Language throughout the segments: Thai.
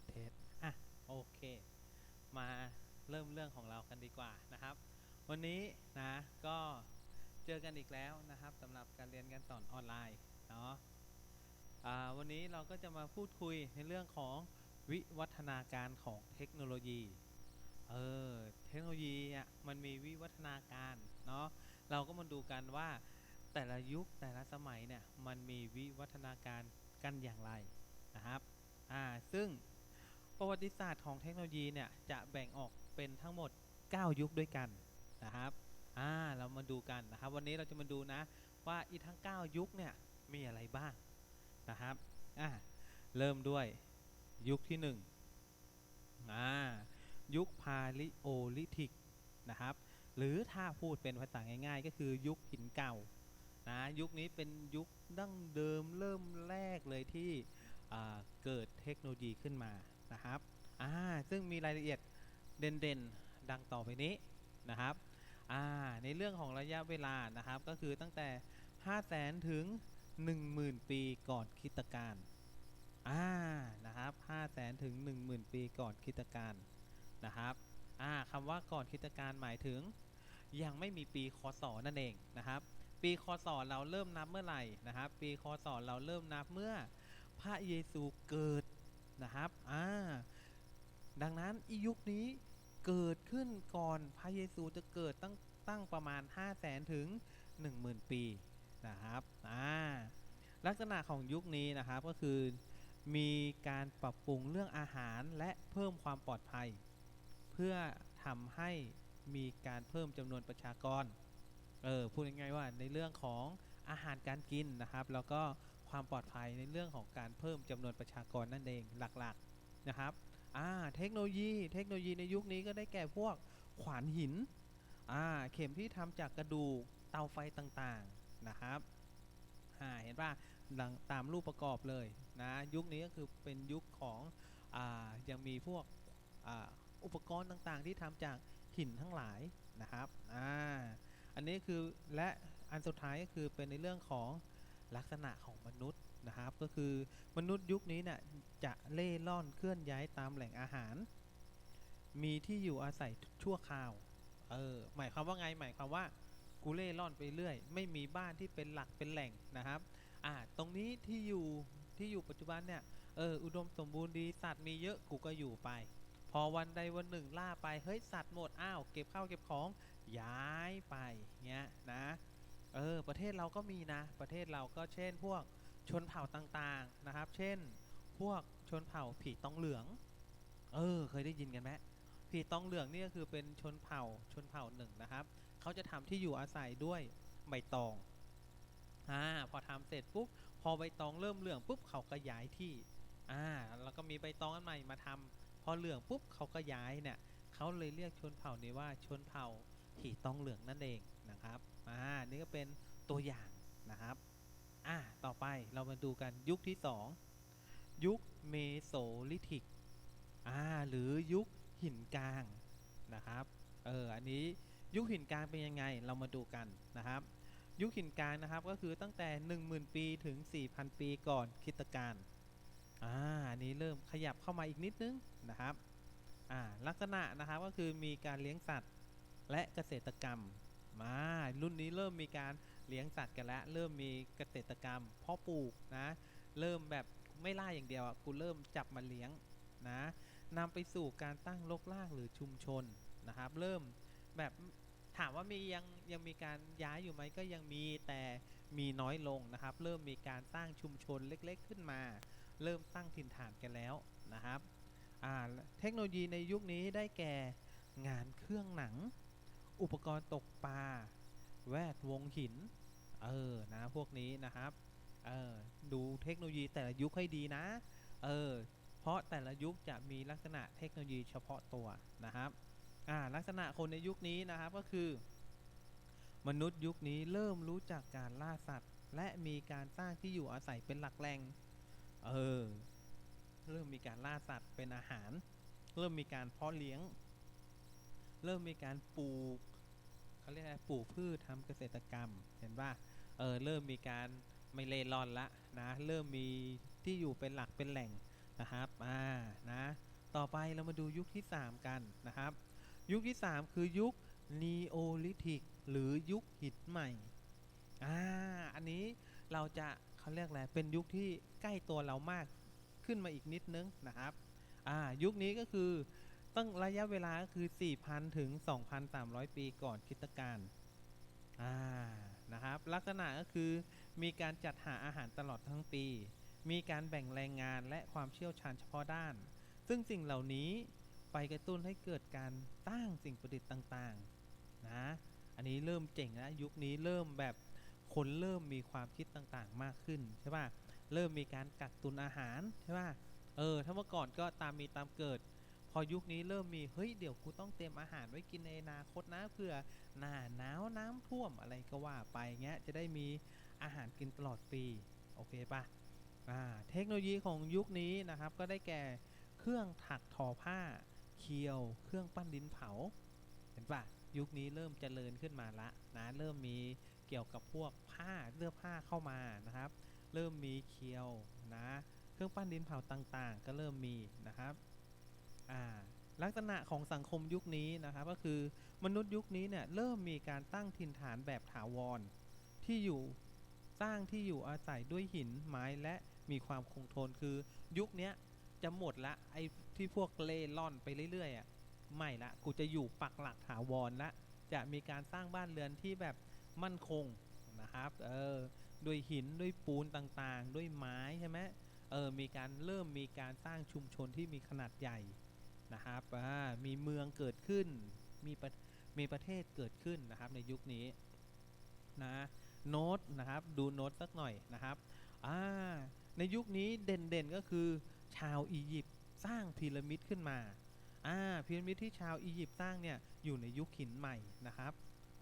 สเทสอะโอเค มาเริ่มเรื่องของเรากันดีกว่านะครับ วันนี้นะก็เจอกันอีกแล้วนะครับสำหรับการเรียนการสอนออนไลน์เนาะวันนี้เราก็จะมาพูดคุยในเรื่องของวิวัฒนาการของเทคโนโลยี เออ เทคโนโลยีอะมันมีวิวัฒนาการเนาะ เราก็มาดูกันว่าแต่ละยุคแต่ละสมัยเนี่ยมันมีวิวัฒนาการกันอย่างไรนะครับ อ่า ซึ่ง ประวัติศาสตร์ของเทคโนโลยีเนี่ยจะแบ่งออกเป็นทั้งหมด 9 ยุคด้วยกันนะครับอ่าเรามาดูกันนะครับ วันนี้เราจะมาดูนะว่าอีทั้ง 9 ยุคเนี่ยมีอะไรบ้างนะครับอ่าเริ่มด้วยยุคที่1อ่ายุคพาลิโอลิทิกนะครับ หรือถ้าพูดเป็นภาษาง่ายๆ ก็คือยุคหินเก่านะยุคนี้เป็นยุคดั้งเดิมเริ่มแรกเลยที่ เกิดเทคโนโลยีขึ้นมานะครับอ่าซึ่งมีรายละเอียดเด่นๆดังต่อไปนี้นะครับอ่าในเรื่องของระยะเวลานะครับก็คือตั้งแต่ 5 0 0แสนถึง 10,000 ปีก่อนคริสตกาลอ่านะครับ5 0 0แสนถึง 10,000 ปีก่อนคริสตกาลนะครับอ่าคำว่าก่อนคริสตกาลหมายถึง ยังไม่มีปีคศนั่นเองนะครับ ปีคศเราเริ่มนับเมื่อไหร่นะครับ ปีคศเราเริ่มนับเมื่อ พระเยซูเกิดนะครับอ่าดังนั้นอียุคนี้เกิดขึ้นก่อนพระเยซูจะเกิดตั้งตั้งประมาณ 5 0 0แสนถึง 10,000 ปีนะครับอ่าลักษณะของยุคนี้นะครับก็คือมีการปรับปรุงเรื่องอาหารและเพิ่มความปลอดภัย เพื่อทำให้มีการเพิ่มจำนวนประชากรเออพูดง่ายๆว่าในเรื่องของอาหารการกินนะครับ แล้วก็ ความปลอดภัยในเรื่องของการเพิ่มจำนวนประชากรนั่นเองหลักๆนะครับอ่าเทคโนโลยีเทคโนโลยีในยุคนี้ก็ได้แก่พวกขวานหินอ่าเข็มที่ทำจากกระดูกเตาไฟต่างๆนะครับอ่าเห็นป่ะตามรูปประกอบเลยนะยุคนี้ก็คือเป็นยุคของอ่ายังมีพวกอ่าอุปกรณ์ต่างๆ ที่ทำจากหินทั้งหลายนะครับอ่าอันนี้คือและอันสุดท้ายก็คือเป็นในเรื่องของ ลักษณะของมนุษย์นะครับ ก็คือมนุษย์ยุคนี้เนี่ยจะเล่ร่อนเคลื่อนย้ายตามแหล่งอาหาร มีที่อยู่อาศัยชั่วคราวเออหมายความว่าไงหมายความว่ากูเล่ร่อนไปเรื่อย ไม่มีบ้านที่เป็นหลักเป็นแหล่งนะครับอ่าตรงนี้ที่อยู่ที่อยู่ปัจจุบันเนี่ยเอออุดมสมบูรณ์ดีสัตว์มีเยอะกูก็อยู่ไป พอวันใดวันหนึ่งล่าไปเฮ้ยสัตว์หมดอ้าวเก็บข้าวเก็บของย้ายไปเงี้ยนะ เออประเทศเราก็มีนะ ประเทศเราก็เช่น พวกชนเผ่าต่างๆนะครับ เช่น พวกชนเผ่าผีตองเหลือง เออ เคยได้ยินกันไหมผีตองเหลืองนี่ก็คือเป็นชนเผ่าชนเผ่าหนึ่งนะครับเขาจะทำที่อยู่อาศัยด้วยใบตองอ่าพอทำเสร็จปุ๊บพอใบตองเริ่มเหลืองปุ๊บเขาก็ย้ายที่อ่าแล้วก็มีใบตองอันใหม่มาทำพอเหลืองปุ๊บเขาก็ย้ายเนี่ยเขาเลยเรียกชนเผ่านี้ว่าชนเผ่า ผีตองเหลืองนั่นเองนะครับอ่านี่ก็เป็นตัวอย่างนะครับอ่าต่อไปเรามาดูกันยุคที่ 2 ยุคเมโสลิทิกอ่าหรือยุคหินกลางนะครับเอออันนี้ยุคหินกลางเป็นยังไงเรามาดูกันนะครับ ยุคหินกลางนะครับก็คือตั้งแต่ 10,000 ปีถึง 4,000 ปีก่อนคริสตกาลอ่าอันนี้เริ่มขยับเข้ามาอีกนิดนึงนะครับอ่าลักษณะนะครับก็คือมีการเลี้ยงสัตว์ และเกษตรกรรมมารุ่นนี้เริ่มมีการเลี้ยงสัตว์กันแล้ว เริ่มมีเกษตรกรรมเพาะปลูกนะ เริ่มแบบไม่ล่าอย่างเดียวอะกูเริ่มจับมาเลี้ยงนะนำไปสู่การตั้งโลกลากหรือชุมชนนะครับ เริ่มแบบถามว่ามียังยังมีการย้ายอยู่ไหมก็ยังมีแต่มีน้อยลงนะครับ เริ่มมีการสร้างชุมชนเล็กๆขึ้นมา เริ่มตั้งถิ่นฐานกันแล้วนะครับเทคโนโลยีในยุคนี้ได้แก่งานเครื่องหนัง อุปกรณ์ตกปลา แวดวงหิน เออ นะ พวกนี้นะครับ เออ ดูเทคโนโลยีแต่ละยุคให้ดีนะ เออ เพราะแต่ละยุคจะมีลักษณะเทคโนโลยีเฉพาะตัวนะครับ อ่า ลักษณะคนในยุคนี้นะครับก็คือ มนุษย์ยุคนี้เริ่มรู้จักการล่าสัตว์ และมีการสร้างที่อยู่อาศัยเป็นหลักแหล่ง เออ เริ่มมีการล่าสัตว์เป็นอาหาร เริ่มมีการเพาะเลี้ยง เริ่มมีการปลูกเขาเรียกอะไรปลูกพืชทำเกษตรกรรม เห็นป่ะเออเริ่มมีการไม่เล่ร่อนละนะเริ่มมีที่อยู่เป็นหลักเป็นแหล่งนะครับอ่านะต่อไปเรามาดูยุคที่ 3 กันนะครับ ยุคที่ 3 คือยุคนีโอลิธิกหรือยุคหินใหม่อ่าอันนี้เราจะเขาเรียกอะไรเป็นยุคที่ใกล้ตัวเรามากขึ้นมาอีกนิดนึงนะครับอ่ายุคนี้ก็คือ ตั้งระยะเวลาก็คือ 4,000 ถึง 2,300 ปีก่อนคริสตกาลอ่านะครับ ลักษณะก็คือมีการจัดหาอาหารตลอดทั้งปี มีการแบ่งแรงงานและความเชี่ยวชาญเฉพาะด้าน ซึ่งสิ่งเหล่านี้ไปกระตุ้นให้เกิดการตั้งสิ่งประดิษฐ์ต่างๆนะอันนี้เริ่มเจ๋งแล้วยุคนี้เริ่มแบบคนเริ่มมีความคิดต่างๆ มากขึ้นใช่ป่ะเริ่มมีการกักตุนอาหารใช่ป่ะเออถ้าเมื่อก่อนก็ตามมีตามเกิด พอยุคนี้เริ่มมีเฮ้ยเดี๋ยวกูต้องเตรียมอาหารไว้กินในอนาคตนะเพื่อหน้าหนาวน้ำท่วมอะไรก็ว่าไปเงี้ยจะได้มีอาหารกินตลอดปีโอเคปะอ่าเทคโนโลยีของยุคนี้นะครับก็ได้แก่เครื่องถักทอผ้าเคียว เครื่องปั้นดินเผาเห็นป่ะยุคนี้เริ่มเจริญขึ้นมาละนะเริ่มมีเกี่ยวกับพวกผ้าเสื้อผ้าเข้ามานะครับ เริ่มมีเคียวนะ เครื่องปั้นดินเผาต่างๆ ก็เริ่มมีนะครับ อ่าลักษณะของสังคมยุคนี้นะครับก็คือมนุษย์ยุคนี้เนี่ยเริ่มมีการตั้งถิ่นฐานแบบถาวร ที่อยู่สร้างที่อยู่อาศัยด้วยหินไม้และมีความคงทนคือยุคนี้จะหมดละไอ้ที่พวกเล่ล่อนไปเรื่อยๆอะไม่ละกูจะอยู่ปักหลักถาวรละจะมีการสร้างบ้านเรือนที่แบบมั่นคงนะครับเออด้วยหินด้วยปูนต่างๆ ด้วยไม้ใช่ไหมเออมีการเริ่มมีการสร้างชุมชนที่มีขนาดใหญ่ นะครับมีเมืองเกิดขึ้น มีประมีประเทศเกิดขึ้นนะครับในยุคนี้นะโน้ตนะครับดูโน้ตสักหน่อยนะครับในยุคนี้เด่นๆก็คือชาวอียิปต์สร้างพีระมิดขึ้นมาพีระมิดที่ชาวอียิปต์สร้างเนี่ยอยู่ในยุคหินใหม่นะครับ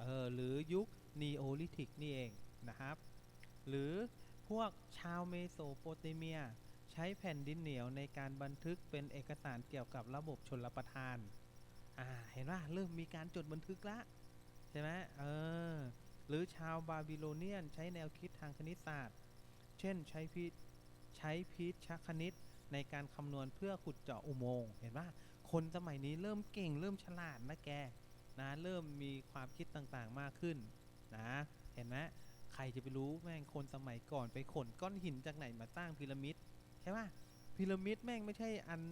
เออหรือยุคนีโอลิธิกนี่เองนะครับ หรือพวกชาวเมโสโปเตเมีย ช้แผ่นดินเหนียวในการบันทึกเป็นเอกสารเกี่ยวกับระบบชนประทาน อ่า เห็นว่าเริ่มมีการจดบันทึกละใช่ไหมเออ หรือชาวบาบิโลเนียนใช้แนวคิดทางคณิตศาสตร์ เช่นใช้พิใช้พิชคณิตในการคำนวณเพื่อขุดเจาะอุโมงค์ เห็นว่าคนสมัยนี้เริ่มเก่งเริ่มฉลาดนะแก นะ เริ่มมีความคิดต่างๆมากขึ้น นะ เห็นไหมใครจะไปรู้แม่งคนสมัยก่อนไปขนก้อนหินจากไหนมาสร้างพีระมิด ช่ป่ะพีระมิดแม่งไม่ใช่อัน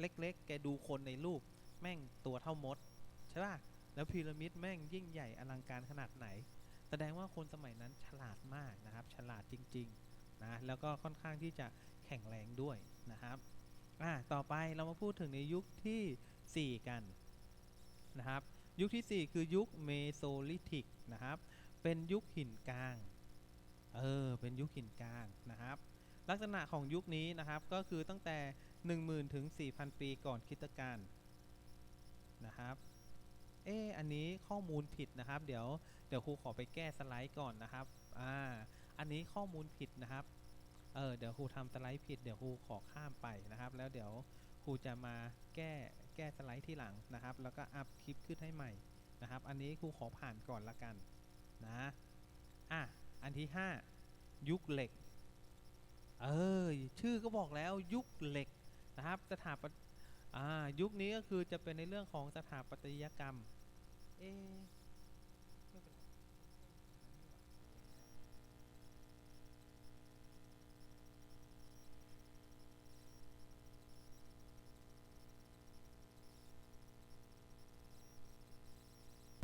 เล็กๆ แกดูคนในรูป แม่งตัวเท่ามด ใช่ป่ะ แล้วพีระมิดแม่งยิ่งใหญ่อลังการขนาดไหน แสดงว่าคนสมัยนั้นฉลาดมากนะครับ ฉลาดจริงๆนะแล้วก็ค่อนข้างที่จะแข็งแรงด้วยนะครับอ่าต่อไปเรามาพูดถึงในยุคทีสี่4 กันนะครับ ยุคทีสี่4 คือยุคเมโซลิธิกนะครับ เป็นยุคหินกลาง เออ เป็นยุคหินกลางนะครับ ลักษณะของยุคนี้นะครับก็คือตั้งแต่ 10,000 ถึง 4,000 ปีก่อนคริสตกาลนะครับเอออันนี้ข้อมูลผิดนะครับ เดี๋ยวเดี๋ยวครูขอไปแก้สไลด์ก่อนนะครับอ่าอันนี้ข้อมูลผิดนะครับเออเดี๋ยวครูทำสไลด์ผิดเดี๋ยวครูขอข้ามไปนะครับ แล้วเดี๋ยวครูจะมาแก้แก้สไลด์ที่หลังนะครับ แล้วก็อัพคลิปขึ้นให้ใหม่นะครับ อันนี้ครูขอผ่านก่อนละกันนะอะอันที่ 5 ยุคเหล็ก เออชื่อก็บอกแล้วยุคเหล็กนะครับสถาปัตอ่ายุคนี้ก็คือจะเป็นในเรื่องของสถาปัตยกรรม เอ